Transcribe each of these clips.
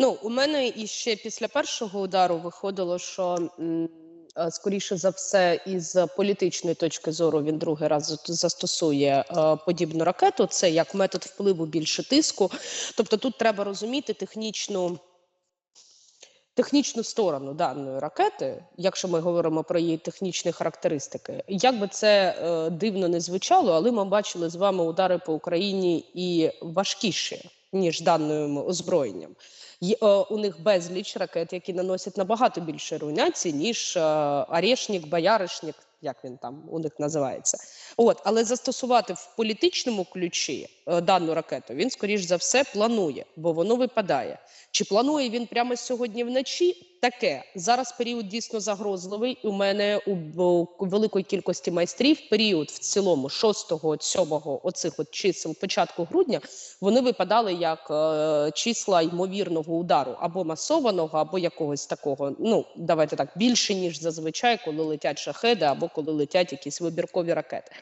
Ну, у мене іще після першого удару виходило, що е, скоріше за все, із політичної точки зору він другий раз застосує е, подібну ракету. Це як метод впливу більше тиску. Тобто тут треба розуміти технічну. Технічну сторону даної ракети, якщо ми говоримо про її технічні характеристики, як би це е, дивно не звучало, але ми бачили з вами удари по Україні і важкіші, ніж даним озброєнням. Е, у них безліч ракет, які наносять набагато більше руйнації, ніж е, Орешник, Бояришник, як він там у них називається. От, але застосувати в політичному ключі е, дану ракету він, скоріш за все, планує, бо воно випадає. Чи планує він прямо сьогодні вночі? Таке зараз період дійсно загрозливий. У мене у, великої кількості майстрів період в цілому 6-го, 7-го, оцих от чисел початку грудня вони випадали як е, числа ймовірного удару або масованого, або якогось такого. Ну давайте так більше ніж зазвичай, коли летять шахеди, або коли летять якісь вибіркові ракети.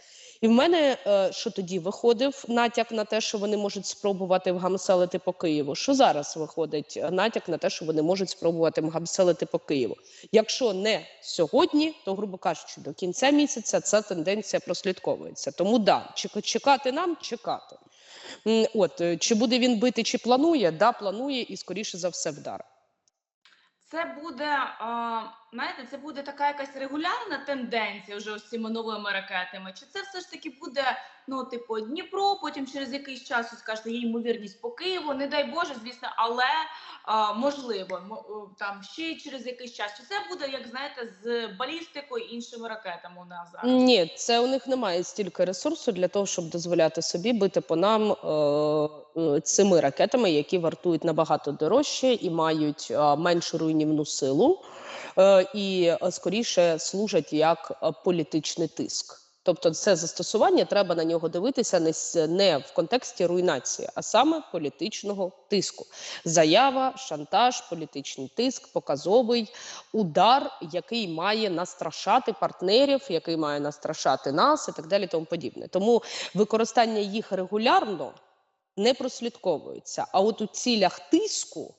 І в мене е, що тоді виходив натяк на те, що вони можуть спробувати вгамселити по Києву. Що зараз виходить е, натяк на те, що вони можуть спробувати вгамселити по Києву. Якщо не сьогодні, то грубо кажучи, до кінця місяця ця тенденція прослідковується. Тому да, чекати нам, чекати. От е, чи буде він бити, чи планує? Да, планує і скоріше за все вдар. Це буде, а, знаєте, це буде така якась регулярна тенденція вже ось цими новими ракетами. Чи це все ж таки буде, ну, типу, Дніпро, потім через якийсь час скажете, є ймовірність по Києву, не дай Боже, звісно, але а, можливо, там ще й через якийсь час. Чи це буде, як знаєте, з балістикою іншими ракетами у нас зараз? Ні, це у них немає стільки ресурсу для того, щоб дозволяти собі бити по нам е, е, цими ракетами, які вартують набагато дорожче і мають е, меншу руйнівну силу, і е, скоріше служать як е, політичний тиск. Тобто, це застосування треба на нього дивитися не в контексті руйнації, а саме політичного тиску. Заява, шантаж, політичний тиск, показовий удар, який має настрашати партнерів, який має настрашати нас і так далі. Тому подібне. Тому використання їх регулярно не прослідковується. А от у цілях тиску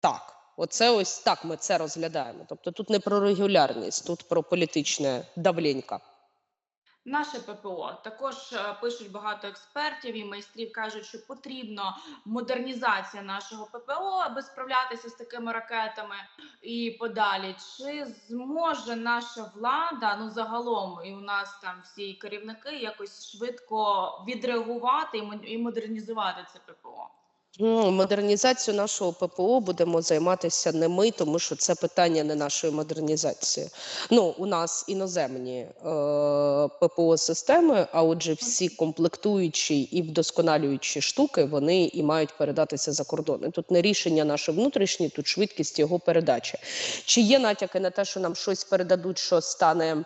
так. Оце ось так ми це розглядаємо. Тобто тут не про регулярність, тут про політичне давлінька. Наше ППО також е, пишуть багато експертів і майстрів кажуть, що потрібна модернізація нашого ППО, аби справлятися з такими ракетами і подалі. Чи зможе наша влада, ну загалом, і у нас там всі керівники якось швидко відреагувати і модернізувати це ППО? Ну, модернізацію нашого ППО будемо займатися не ми, тому що це питання не нашої модернізації. Ну, у нас іноземні е, ППО системи, а отже, всі комплектуючі і вдосконалюючі штуки вони і мають передатися за кордони. Тут не рішення наше внутрішнє, тут швидкість його передачі. Чи є натяки на те, що нам щось передадуть, що стане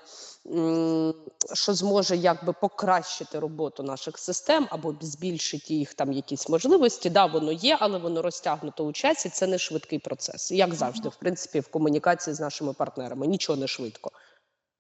що зможе якби покращити роботу наших систем або збільшити їх там якісь можливості. Да, воно є, але воно розтягнуто у часі. Це не швидкий процес. Як завжди, в принципі, в комунікації з нашими партнерами нічого не швидко.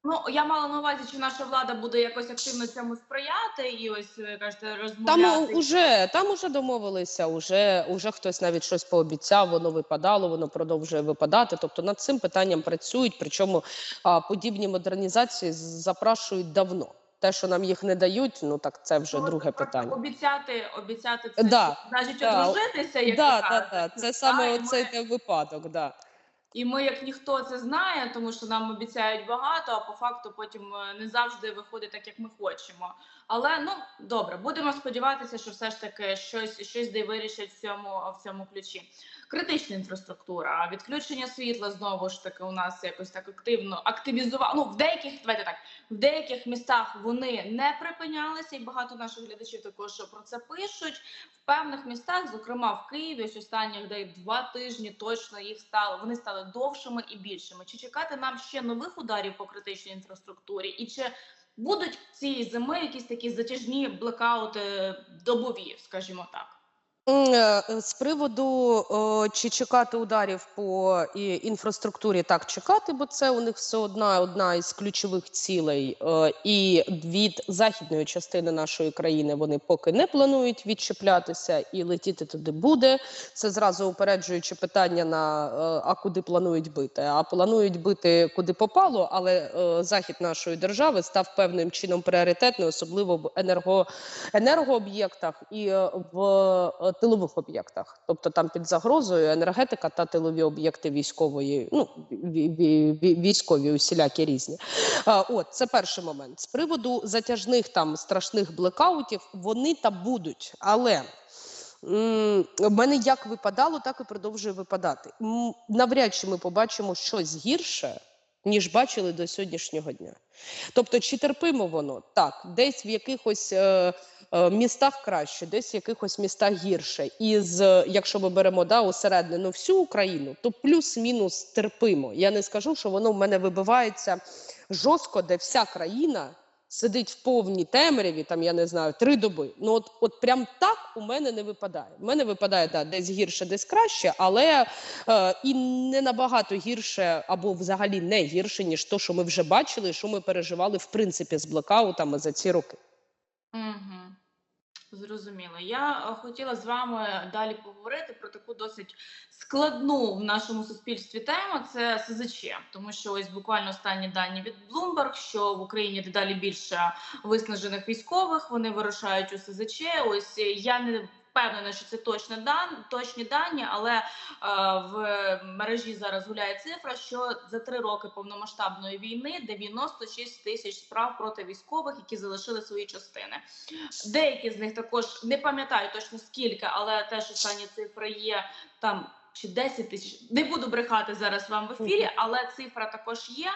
Ну я мала на увазі, чи наша влада буде якось активно цьому сприяти, і ось ви кажете, розмовляти. у- уже там уже домовилися. Уже уже хтось навіть щось пообіцяв. Воно випадало, воно продовжує випадати. Тобто над цим питанням працюють. Причому а, подібні модернізації запрашують давно. Те, що нам їх не дають, ну так це вже Ну, друге питання. Обіцяти, обіцяти це Да, навіть да, одружитися, як Да, да, да. Це саме оцей ми- випадок. Да. І ми, як ніхто це знає, тому що нам обіцяють багато, а по факту потім е, не завжди виходить так, як ми хочемо. Але ну добре, будемо сподіватися, що все ж таки щось щось де вирішать в цьому в цьому ключі. Критична інфраструктура, відключення світла знову ж таки у нас якось так активно активізувало. Ну в деяких давайте так, в деяких містах вони не припинялися, і багато наших глядачів також про це пишуть. В певних містах, зокрема в Києві, ось останніх де два тижні точно їх стало. Вони стали довшими і більшими. Чи чекати нам ще нових ударів по критичній інфраструктурі? І чи будуть цієї зими якісь такі затяжні блекаути добові, скажімо так? Е, З приводу чи чекати ударів по інфраструктурі, так чекати, бо це у них все одна одна із ключових цілей. Е, І від західної частини нашої країни вони поки не планують відчіплятися і летіти туди буде. Це зразу упереджуючи питання на е, а куди планують бити. А планують бити куди попало, але захід нашої держави став певним чином пріоритетним, особливо в енерго енергооб'єктах і в тилових об'єктах, тобто там під загрозою енергетика та тилові об'єкти військової, ну ві- ві- ві- військові усілякі різні. От це перший момент. З приводу затяжних там страшних блекаутів вони та будуть, але. В мене як випадало, так і продовжує випадати. Навряд чи ми побачимо щось гірше, ніж бачили до сьогоднішнього дня. Тобто, чи терпимо воно? Так, десь в якихось е, е, містах краще, десь в якихось містах гірше. І з, якщо ми беремо да, усередину всю Україну, то плюс-мінус терпимо. Я не скажу, що воно в мене вибивається жорстко, де вся країна сидить в повній темряві, там я не знаю, три доби. Ну от, от прям так у мене не випадає. У мене випадає да, десь гірше, десь краще, але е, і не набагато гірше або взагалі не гірше, ніж то, що ми вже бачили, що ми переживали в принципі з блокаутами за ці роки. Угу. Зрозуміло. Я е, хотіла з вами далі поговорити про таку досить складну в нашому суспільстві тему. Це СЗЧ, тому що ось буквально останні дані від Bloomberg, що в Україні дедалі більше виснажених військових. Вони вирушають у СЗЧ. Ось я не впевнена, що це точно дан, точні дані, але е, в мережі зараз гуляє цифра, що за три роки повномасштабної війни 96 тисяч справ проти військових, які залишили свої частини. Деякі з них також не пам'ятаю точно скільки, але теж останні цифри є там. Чи 10 тисяч не буду брехати зараз вам в ефірі, але цифра також є.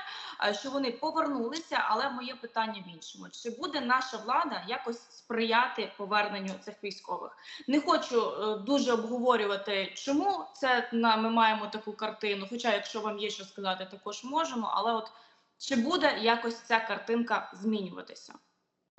е, Що вони повернулися. Але моє питання в іншому: чи буде наша влада якось сприяти поверненню цих військових? Не хочу е, дуже обговорювати, чому це ми маємо таку картину. Хоча, якщо вам є що сказати, також можемо. Але от чи буде якось ця картинка змінюватися?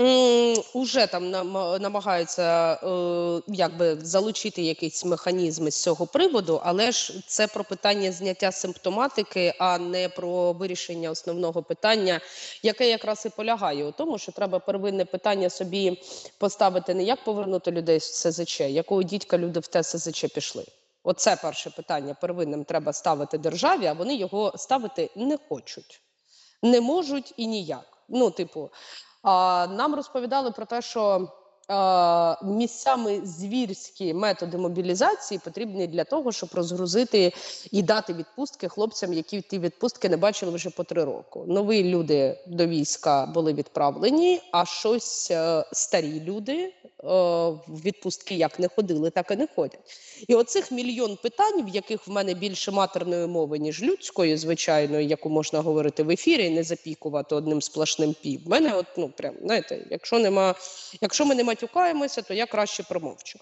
М, Уже там нам- намагаються е, якби залучити якісь механізми з цього приводу, але ж це про питання зняття симптоматики, а не про вирішення основного питання, яке якраз і полягає у тому, що треба первинне питання собі поставити не як повернути людей з СЗЧ, якого дідька люди в те СЗЧ пішли. Оце перше питання первинним треба ставити державі, а вони його ставити не хочуть, не можуть і ніяк. Ну, типу. Нам розповідали про те, що місцями звірські методи мобілізації потрібні для того, щоб розгрузити і дати відпустки хлопцям, які ті відпустки не бачили вже по три роки. Нові люди до війська були відправлені, а щось е, старі люди е, в відпустки як не ходили, так і не ходять. І оцих мільйон питань, в яких в мене більше матерної мови, ніж людської, звичайної, яку можна говорити в ефірі, не запікувати одним сплошним пів. В мене, от ну прям знаєте, якщо нема, якщо ми не матюкаємося, то я краще промовчу.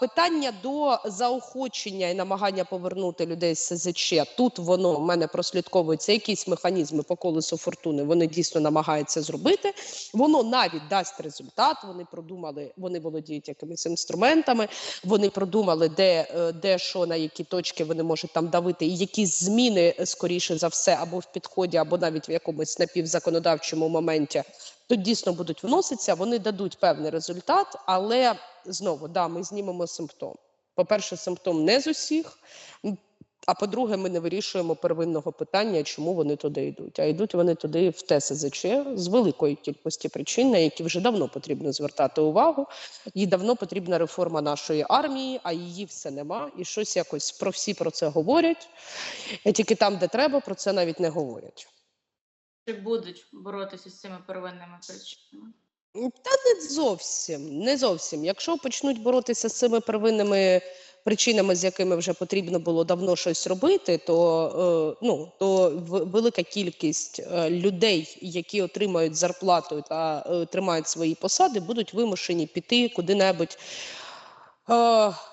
Питання до заохочення і намагання повернути людей з СЗЧ. Тут воно в мене прослідковується якісь механізми по колесу фортуни. Вони дійсно намагаються зробити. Воно навіть дасть результат. Вони продумали, вони володіють якимись інструментами. Вони продумали, де, е, де що на які точки вони можуть там давити, і якісь зміни скоріше за все, або в підході, або навіть в якомусь напівзаконодавчому моменті. Тут дійсно будуть вноситися, вони дадуть певний результат, але знову да, ми знімемо симптом. По-перше, симптом не з усіх. А по-друге, ми не вирішуємо первинного питання, чому вони туди йдуть. А йдуть вони туди в ТСЗЧ з великої кількості причин, на які вже давно потрібно звертати увагу. І давно потрібна реформа нашої армії, а її все нема. І щось якось про всі про це говорять. А тільки там, де треба, про це навіть не говорять. Чи будуть боротися з цими первинними причинами? Та не зовсім, не зовсім. Якщо почнуть боротися з цими первинними причинами, з якими вже потрібно було давно щось робити, то е, ну то велика кількість е, людей, які отримають зарплату та е, тримають свої посади, будуть вимушені піти куди-небудь е,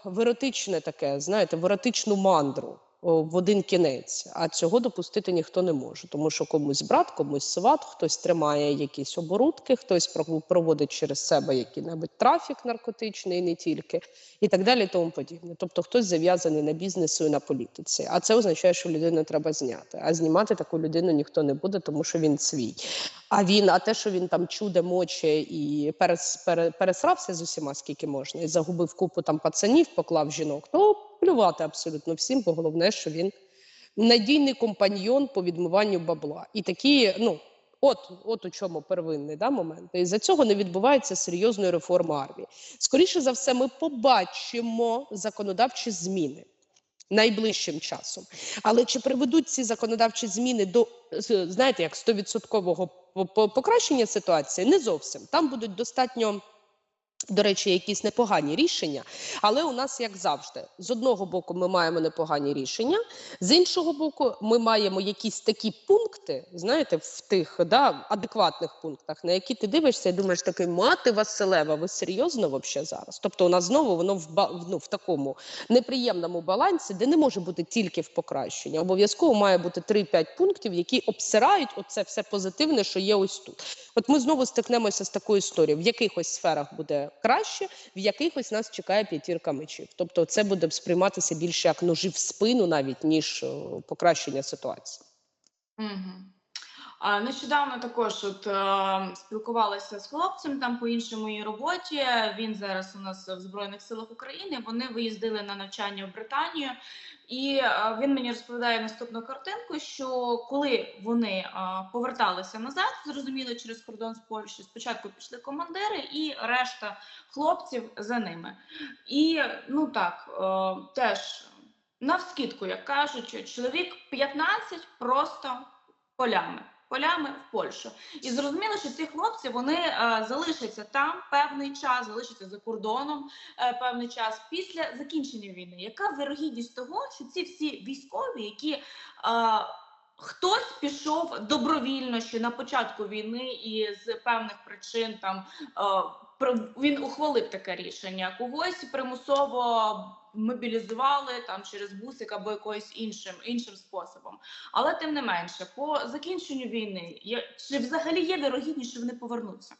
в еротичне таке, знаєте, в еротичну мандру. В один кінець. А цього допустити ніхто не може, тому що комусь брат, комусь сват, хтось тримає якісь оборудки, хтось про- проводить через себе який-небудь трафік наркотичний, не тільки, і так далі, і тому подібне. Тобто хтось зав'язаний на бізнесу і на політиці. А це означає, що людину треба зняти. А знімати таку людину ніхто не буде, тому що він свій. А він, а те, що він там чуде, моче і перес, пере, пересрався з усіма, скільки можна, і загубив купу там пацанів, поклав жінок, то плювати абсолютно всім, бо головне, що він надійний компаньйон по відмиванню бабла. І такі, ну. От, от у чому первинний да, момент. І за цього не відбувається серйозної реформи армії. Скоріше за все, ми побачимо законодавчі зміни найближчим часом. Але чи приведуть ці законодавчі зміни до знаєте, як 100% по- по- покращення ситуації? Не зовсім. Там будуть достатньо. До речі, якісь непогані рішення, але у нас, як завжди, з одного боку, ми маємо непогані рішення, з іншого боку, ми маємо якісь такі пункти, знаєте, в тих да, адекватних пунктах, на які ти дивишся і думаєш, такий мати Василева, ви серйозно вообще зараз? Тобто, у нас знову воно в, ну, в такому неприємному балансі, де не може бути тільки в покращенні. Обов'язково має бути 3-5 пунктів, які обсирають оце все позитивне, що є ось тут. От ми знову стикнемося з такою історією. В якихось сферах буде краще, в якихось нас чекає п'ятірка мечів. Тобто, це буде сприйматися більше як ножі в спину, навіть ніж покращення ситуації. Угу. Нещодавно також от, е, спілкувалася з хлопцем там по іншій моїй роботі. Він зараз у нас в Збройних силах України. Вони виїздили на навчання в Британію, і е, він мені розповідає наступну картинку: що коли вони е, поверталися назад, зрозуміло, через кордон з Польщі, спочатку пішли командири і решта хлопців за ними. І ну так, теж навскідку, як кажуть, чоловік 15 просто полями. Полями в Польщу, і зрозуміло, що ці хлопці вони е, залишаться там певний час, залишаться за кордоном е, певний час після закінчення війни. Яка вирогідність того, що ці всі військові, які е, хтось пішов добровільно ще на початку війни, і з певних причин там е, він ухвалив таке рішення, когось примусово мобілізували там через бусик або якоюсь іншим іншим способом. Але тим не менше, по закінченню війни я, чи взагалі є вірогідність, що вони повернуться?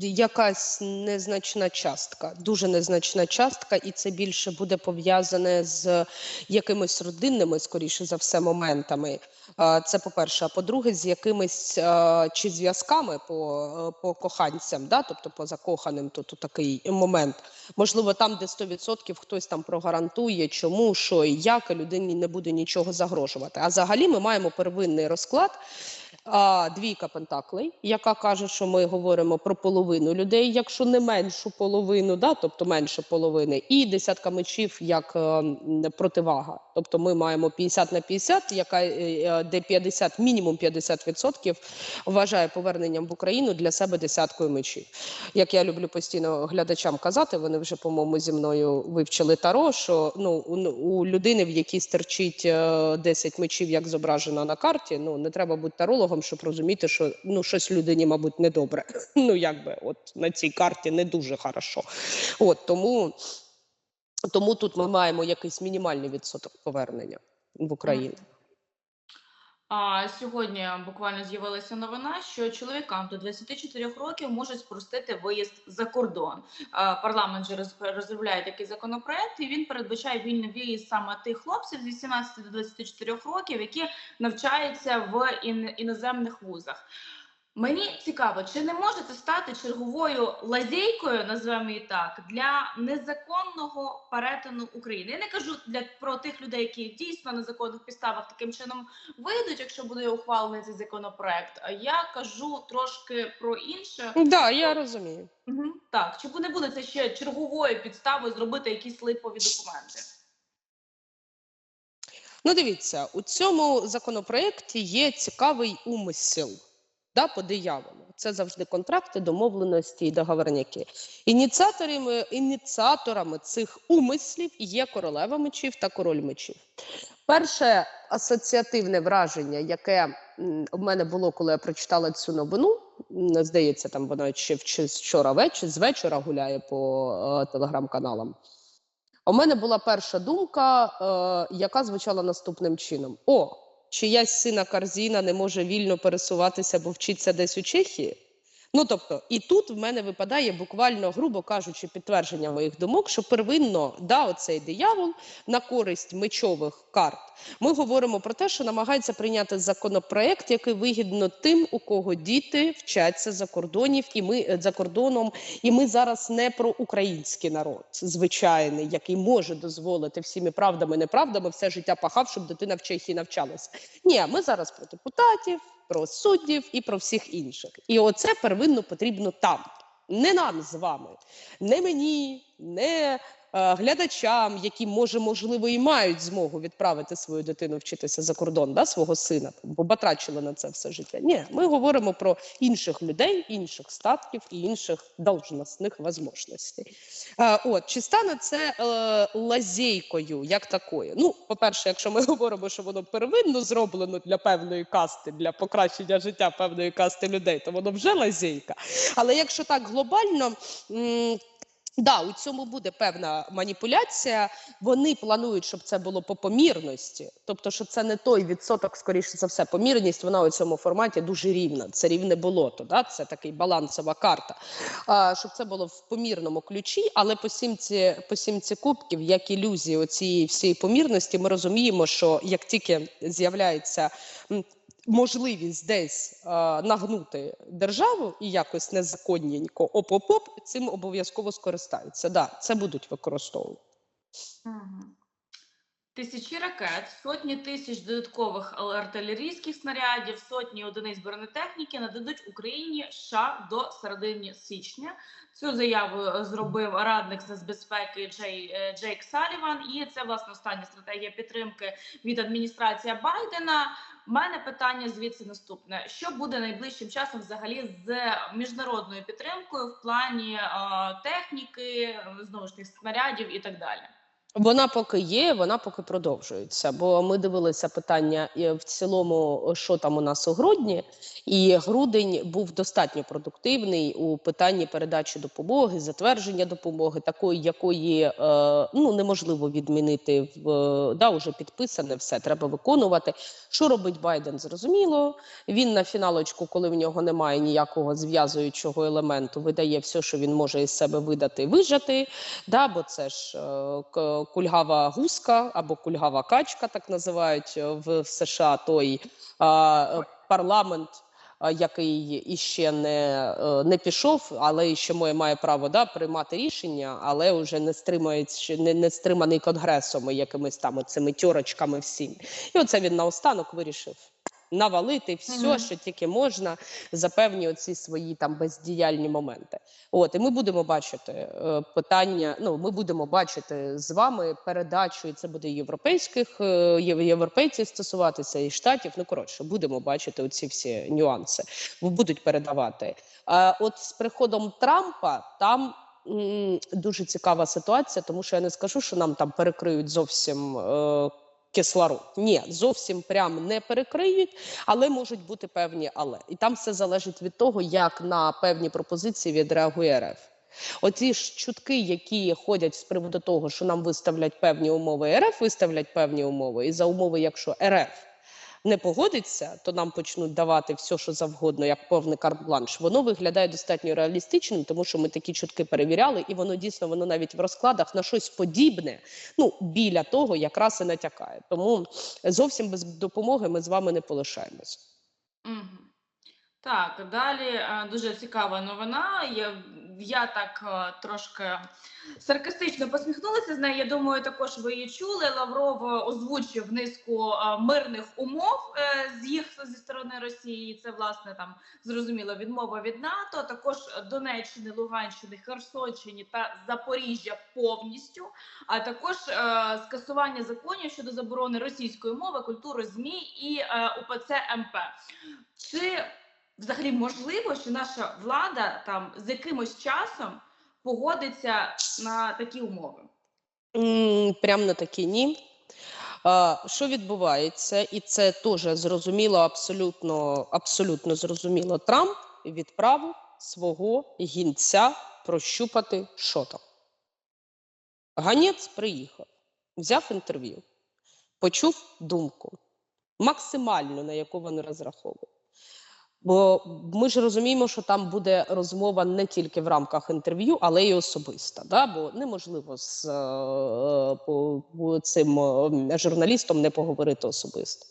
Якась незначна частка, дуже незначна частка, і це більше буде пов'язане з якимись родинними, скоріше за все, моментами. Це по-перше. А по-друге, з якимись чи зв'язками по, по коханцям, да? тобто по закоханим, то, то такий момент. Можливо, там, де 100% хтось там прогарантує, чому, що і як, і людині не буде нічого загрожувати. А взагалі ми маємо первинний розклад. А, двійка пентаклей, яка каже, що ми говоримо про половину людей, якщо не меншу половину, да, тобто менше половини, і десятка мечів як е, противага. Тобто ми маємо 50 на 50, яка е, е, де 50, мінімум 50% вважає поверненням в Україну для себе десяткою мечів. Як я люблю постійно глядачам казати, вони вже, по-моєму, зі мною вивчили таро, що ну у, у людини, в якій стерчить е, 10 мечів, як зображено на карті, ну не треба бути тарологом, щоб розуміти, що ну щось людині, мабуть, недобре. Ну якби от на цій карті не дуже хорошо. От тому, тому тут ми маємо якийсь мінімальний відсоток повернення в Україну. А сьогодні буквально з'явилася новина, що чоловікам до 24 років можуть спростити виїзд за кордон. Парламент же роз- розробляє такий законопроект, і він передбачає вільний виїзд саме тих хлопців з 18 до 24 років, які навчаються в іноземних вузах. Мені цікаво, чи не може це стати черговою лазейкою, назвемо її так, для незаконного перетину України. Я не кажу для про тих людей, які дійсно на законних підставах таким чином вийдуть, якщо буде ухвалений цей законопроект. А я кажу трошки про інше. Так, да, я розумію. Угу. Так, чи не буде це ще черговою підставою зробити якісь липові документи? Ну, дивіться, у цьому законопроекті є цікавий умисел да, по дияволу. Це завжди контракти, домовленості і договорняки. Ініціаторами, ініціаторами цих умислів є королева мечів та король мечів. Перше асоціативне враження, яке в мене було, коли я прочитала цю новину, здається, там вона ще вчора вечір, з вечора гуляє по е, телеграм-каналам. У мене була перша думка, е, яка звучала наступним чином: О, чиясь сина Карзіна не може вільно пересуватися, бо вчиться десь у Чехії. Ну тобто, і тут в мене випадає буквально, грубо кажучи, підтвердження моїх думок, що первинно да, оцей диявол на користь мечових карт. Ми говоримо про те, що намагається прийняти законопроект, який вигідно тим, у кого діти вчаться за кордонів, і ми е, за кордоном. І ми зараз не про український народ, звичайний, який може дозволити всіми правдами, неправдами все життя пахав, щоб дитина в Чехії навчалася. Ні, ми зараз про депутатів, про суддів і про всіх інших. І оце первинно потрібно там, не нам з вами, не мені, не глядачам, які може, можливо, і мають змогу відправити свою дитину вчитися за кордон, да, свого сина, бо батрачили на це все життя. Ні, ми говоримо про інших людей, інших статків і інших должностних можливостей. Е, от чи стане це е, лазейкою як такою? Ну, по-перше, якщо ми говоримо, що воно первинно зроблено для певної касти, для покращення життя певної касти людей, то воно вже лазейка. Але якщо так глобально. Да, у цьому буде певна маніпуляція. Вони планують, щоб це було по помірності, тобто, що це не той відсоток, скоріше за все, помірність. Вона у цьому форматі дуже рівна. Це рівне болото. Да? Це такий балансова карта. А, щоб це було в помірному ключі, але по сімці, по сімці кубків, як ілюзії цієї всієї помірності, ми розуміємо, що як тільки з'являється можливість десь е, нагнути державу і якось незаконненько оп-оп-оп, цим обов'язково скористаються. Да, це будуть використовувати. Тисячі ракет, сотні тисяч додаткових артилерійських снарядів, сотні одиниць бронетехніки нададуть Україні США до середини січня. Цю заяву е, зробив радник з безпеки Джей е, Джейк Саліван. І це власне остання стратегія підтримки від адміністрації Байдена. Мене питання звідси наступне: що буде найближчим часом взагалі з міжнародною підтримкою в плані техніки, знову ж таки снарядів і так далі? Вона поки є, вона поки продовжується. Бо ми дивилися питання е, в цілому, що там у нас у грудні, і грудень був достатньо продуктивний у питанні передачі допомоги, затвердження допомоги, такої, якої е, ну неможливо відмінити в да, уже підписане, все треба виконувати. Що робить Байден? Зрозуміло. Він на фіналочку, коли в нього немає ніякого зв'язуючого елементу, видає все, що він може із себе видати, вижати. Да, бо це ж е, кульгава гуска або кульгава качка, так називають е, в, США той е, парламент. Який іще не, е, не пішов, але ще має, право да, приймати рішення, але вже не стримується, не, не стриманий конгресом і якимись там цими тьорочками всім. І оце він наостанок вирішив навалити все, Мгм. що тільки можна, за певні оці свої там бездіяльні моменти. От і ми будемо бачити е, питання. Ну, ми будемо бачити з вами передачу, і це буде європейських е, європейців стосуватися і штатів. Ну коротше, будемо бачити оці всі нюанси. Будуть передавати. А от з приходом Трампа там. Дуже цікава ситуація, тому що я не скажу, що нам там перекриють зовсім е, кислород. Ні, зовсім прям не перекриють, але можуть бути певні але. І там все залежить від того, як на певні пропозиції відреагує РФ. Оці ж чутки, які ходять з приводу того, що нам виставлять певні умови, РФ виставлять певні умови, і за умови, якщо РФ не погодиться, то нам почнуть давати все, що завгодно, як повний карт-бланш. Воно виглядає достатньо реалістичним, тому що ми такі чутки перевіряли, і воно дійсно воно навіть в розкладах на щось подібне, ну біля того, якраз і натякає. Тому зовсім без допомоги ми з вами не полишаємось. Так, далі е, дуже цікава новина. Я, я так е, трошки саркастично посміхнулася з нею. Я думаю, також ви її чули. Лавров е, озвучив низку мирних умов з їх зі сторони Росії. Це власне там зрозуміло відмова від НАТО. Також Донеччини, Луганщини, Херсонщині та Запоріжжя повністю. А також скасування законів щодо заборони російської мови, культури ЗМІ і УПЦ МП. Чи взагалі можливо, що наша влада там з якимось часом погодиться на такі умови? Прям на такі ні. Що відбувається, і це теж зрозуміло, абсолютно, абсолютно зрозуміло. Трамп відправив свого гінця прощупати, що там. Ганець приїхав, взяв інтерв'ю, почув думку, максимальну, на яку вони розраховують. Бо ми ж розуміємо, що там буде розмова не тільки в рамках інтерв'ю, але й особиста. Да? Бо неможливо з е, по- цим е, журналістом не поговорити особисто.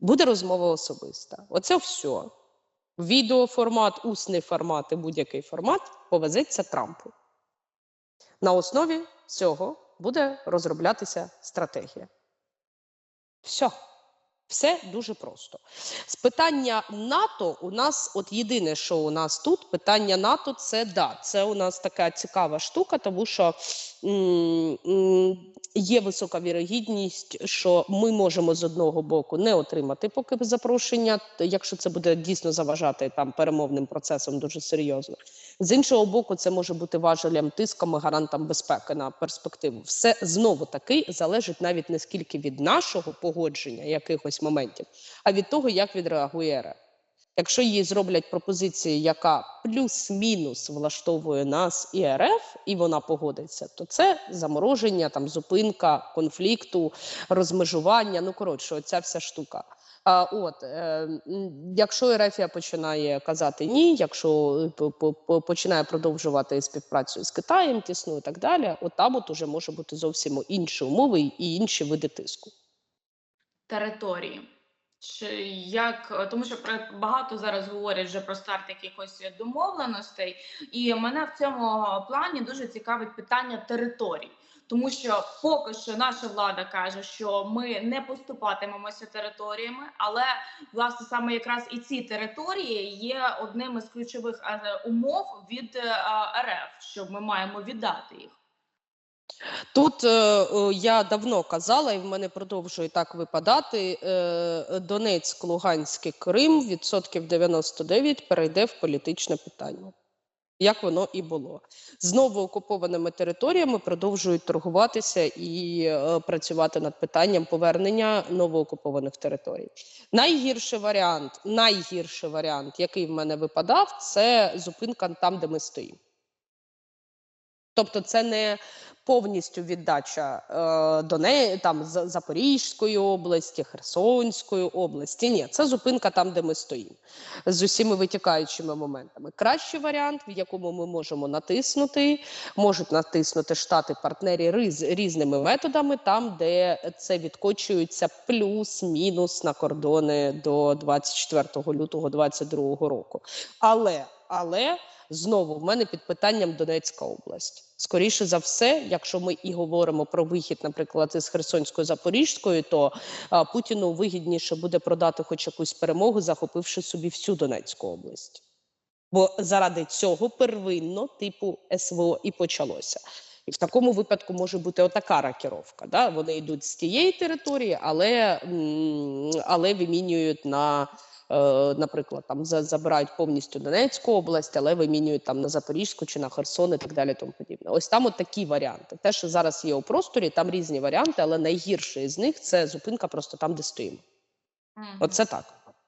Буде розмова особиста. Оце все. Відеоформат, усний формат і будь-який формат повезеться Трампу. На основі цього буде розроблятися стратегія. Все. Все дуже просто. З питання НАТО у нас, от єдине, що у нас тут, питання НАТО, це да, це у нас така цікава штука, тому що м, м, є висока вірогідність, що ми можемо з одного боку не отримати поки запрошення, якщо це буде дійсно заважати там перемовним процесам дуже серйозно. З іншого боку, це може бути важелем тиском і гарантом безпеки на перспективу. Все знову таки залежить навіть не скільки від нашого погодження якихось моментів, а від того, як відреагує РФ. Якщо їй зроблять пропозицію, яка плюс-мінус влаштовує нас і РФ, і вона погодиться, то це замороження, там зупинка конфлікту, розмежування. Ну коротше, оця вся штука. А от е, якщо Ерефія починає казати ні, якщо е, по- по- по- починає продовжувати співпрацю з Китаєм, тісно і так далі, от там от уже може бути зовсім інші умови і інші види тиску. Території. Чи як тому, що про багато зараз говорять вже про старт якихось домовленостей, і мене в цьому плані дуже цікавить питання територій. Тому що поки що наша влада каже, що ми не поступатимемося територіями, але власне саме якраз і ці території є одним із ключових е, умов від е, РФ, що ми маємо віддати їх. Тут е, е, я давно казала, і в мене продовжує так випадати. Е, Донецьк, Луганський Крим відсотків 99 перейде в політичне питання. Як воно і було. Знову окупованими територіями продовжують торгуватися і е, працювати над питанням повернення новоокупованих територій. Найгірший варіант, найгірший варіант, який в мене випадав, це зупинка там, де ми стоїмо. Тобто, це не повністю віддача е, Доне, там З- Запорізької області, Херсонської області. Ні, це зупинка там, де ми стоїмо, з усіма витікаючими моментами. Кращий варіант, в якому ми можемо натиснути, можуть натиснути штати партнері риз, різними методами, там, де це відкочується плюс-мінус на кордони до 24 лютого 2022 року. Але, але знову в мене під питанням Донецька область. Скоріше за все, якщо ми і говоримо про вихід, наприклад, із Херсонської Запорізької, то а, Путіну вигідніше буде продати хоч якусь перемогу, захопивши собі всю Донецьку область. Бо заради цього первинно типу СВО і почалося. І в такому випадку може бути отака ракіровка. Да? Вони йдуть з тієї території, але, але вимінюють на, наприклад, там забирають повністю Донецьку область, але вимінюють там на Запорізьку чи на Херсон і так далі. Тому подібне. Ось там от такі варіанти. Те, що зараз є у просторі, там різні варіанти, але найгірший з них це зупинка просто там, де стоїмо. Оце так.